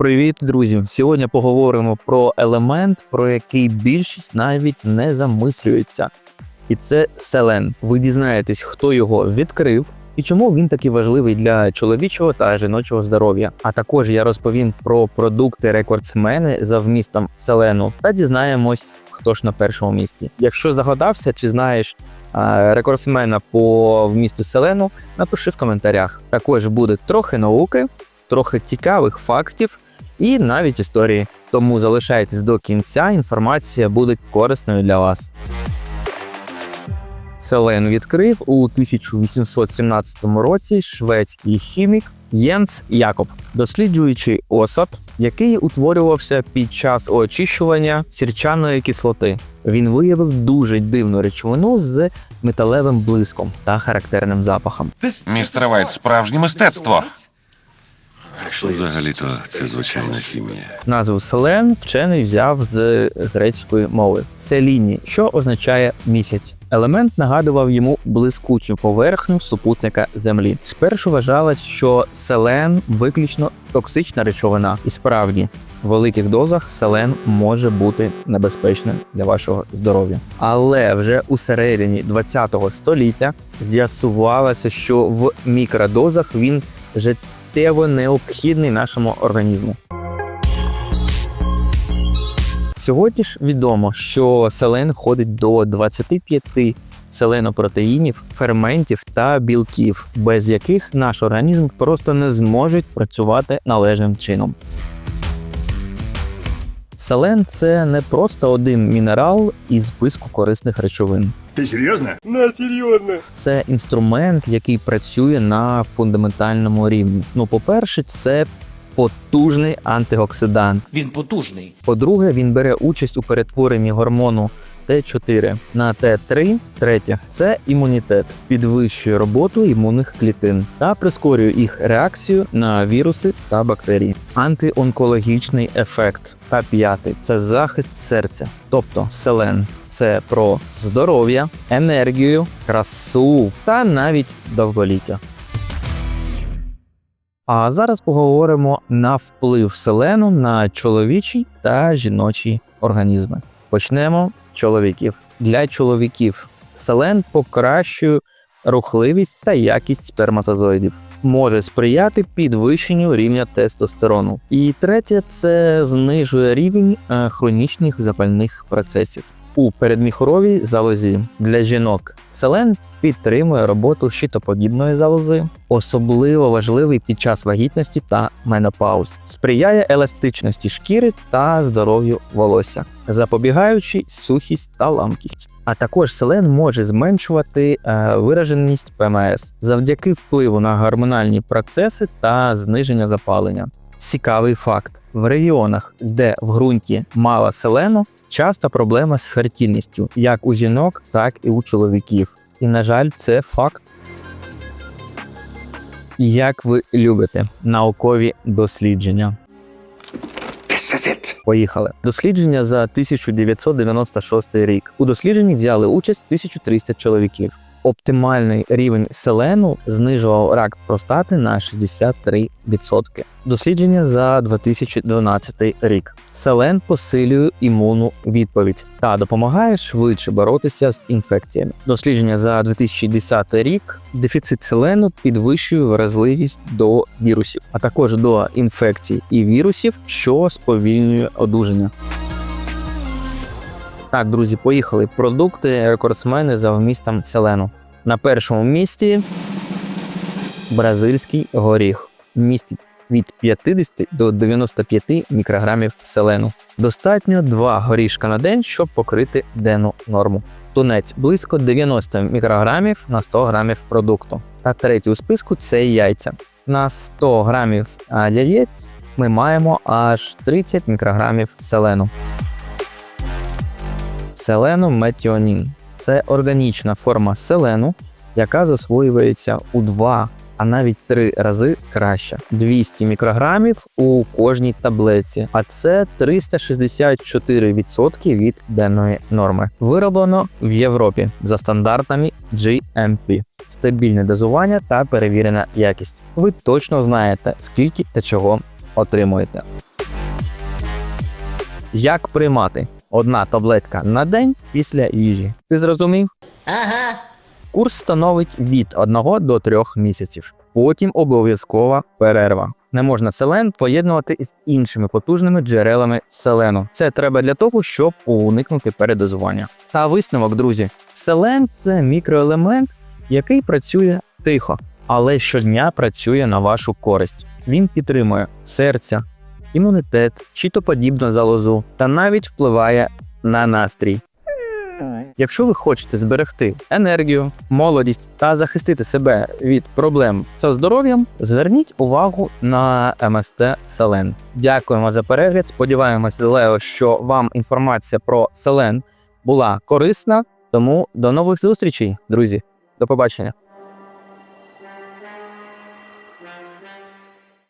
Привіт, друзі! Сьогодні поговоримо про елемент, про який більшість навіть не замислюється. І це селен. Ви дізнаєтесь, хто його відкрив і чому він такий важливий для чоловічого та жіночого здоров'я. А також я розповім про продукти рекордсмени за вмістом селену та дізнаємось, хто ж на першому місці. Якщо загадався чи знаєш рекордсмена по вмісту селену, напиши в коментарях. Також буде трохи науки, трохи цікавих фактів і навіть історії. Тому залишайтесь до кінця, інформація буде корисною для вас. Селен відкрив у 1817 році шведський хімік Єнц Якоб, досліджуючи осад, який утворювався під час очищування сірчаної кислоти. Він виявив дуже дивну речовину з металевим блиском та характерним запахом. Містер Вайт, справжнє мистецтво. Взагалі-то це звичайна хімія. Назву селен вчений взяв з грецької мови селіні, що означає місяць. Елемент нагадував йому блискучу поверхню супутника Землі. Спершу вважалось, що селен виключно токсична речовина, і справді. В великих дозах селен може бути небезпечним для вашого здоров'я. Але вже у середині 20-го століття з'ясувалося, що в мікродозах він життєво необхідний нашому організму. Сьогодні ж відомо, що селен входить до 25 селенопротеїнів, ферментів та білків, без яких наш організм просто не зможе працювати належним чином. Селен це не просто один мінерал із списку корисних речовин. Ты серйозно. Це інструмент, який працює на фундаментальному рівні. Ну, по-перше, це потужний антиоксидант. Він потужний. По-друге, він бере участь у перетворенні гормону Т4 на Т3. Третє це імунітет, підвищує роботу імунних клітин та прискорює їх реакцію на віруси та бактерії. Антионкологічний ефект. Та п'ятий це захист серця, тобто селен. Це про здоров'я, енергію, красу та навіть довголіття. А зараз поговоримо на вплив селену на чоловічий та жіночий організми. Почнемо з чоловіків. Для чоловіків селен покращує рухливість та якість сперматозоїдів. Може сприяти підвищенню рівня тестостерону. І третє це знижує рівень е, хронічних запальних процесів у передміхоровій залозі. Для жінок селен підтримує роботу щитоподібної залози, особливо важливий під час вагітності та менопауз, сприяє еластичності шкіри та здоров'ю волосся, запобігаючи сухість та ламкість. А також селен може зменшувати е, вираженість ПМС завдяки впливу на гормональні процеси та зниження запалення. Цікавий факт: в регіонах, де в ґрунті мало селену, часто проблема з фертильністю як у жінок, так і у чоловіків. І, на жаль, це факт. Як ви любите наукові дослідження? Поїхали. Дослідження за 1996 рік. У дослідженні взяли участь 1300 чоловіків. Оптимальний рівень селену знижував рак простати на 63%. Дослідження за 2012 рік. Селен посилює імунну відповідь та допомагає швидше боротися з інфекціями. Дослідження за 2010 рік. Дефіцит селену підвищує вразливість до вірусів, а також до інфекцій і вірусів, що сповільнює одужання. Так, друзі, поїхали. Продукти рекордсмени за вмістом селену. На першому місці бразильський горіх містить від 50 до 95 мікрограмів селену. Достатньо 2 горішка на день, щоб покрити денну норму. Тунець близько 90 мікрограмів на 100 грамів продукту. Та третій у списку це яйця. На 100 грамів яєць ми маємо аж 30 мікрограмів селену. Селенометіонін це органічна форма селену, яка засвоюється у 2, а навіть 3 рази краще. 200 мікрограмів у кожній таблетці, а це 364% від денної норми. Вироблено в Європі за стандартами GMP. Стабільне дозування та перевірена якість. Ви точно знаєте, скільки та чого отримуєте. Як приймати одна таблетка на день після їжі? Ти зрозумів? Ага. Курс становить від 1 до 3 місяців. Потім обов'язкова перерва. Не можна селен поєднувати з іншими потужними джерелами селену. Це треба для того, щоб уникнути передозування. Та висновок, друзі: селен це мікроелемент, який працює тихо, але щодня працює на вашу користь. Він підтримує серця, імунітет, щитоподібну залозу та навіть впливає на настрій. Якщо ви хочете зберегти енергію, молодість та захистити себе від проблем зі здоров'ям, зверніть увагу на МСТ Селен. Дякуємо за перегляд. Сподіваємося, Лео, що вам інформація про Селен була корисна. Тому до нових зустрічей, друзі. До побачення.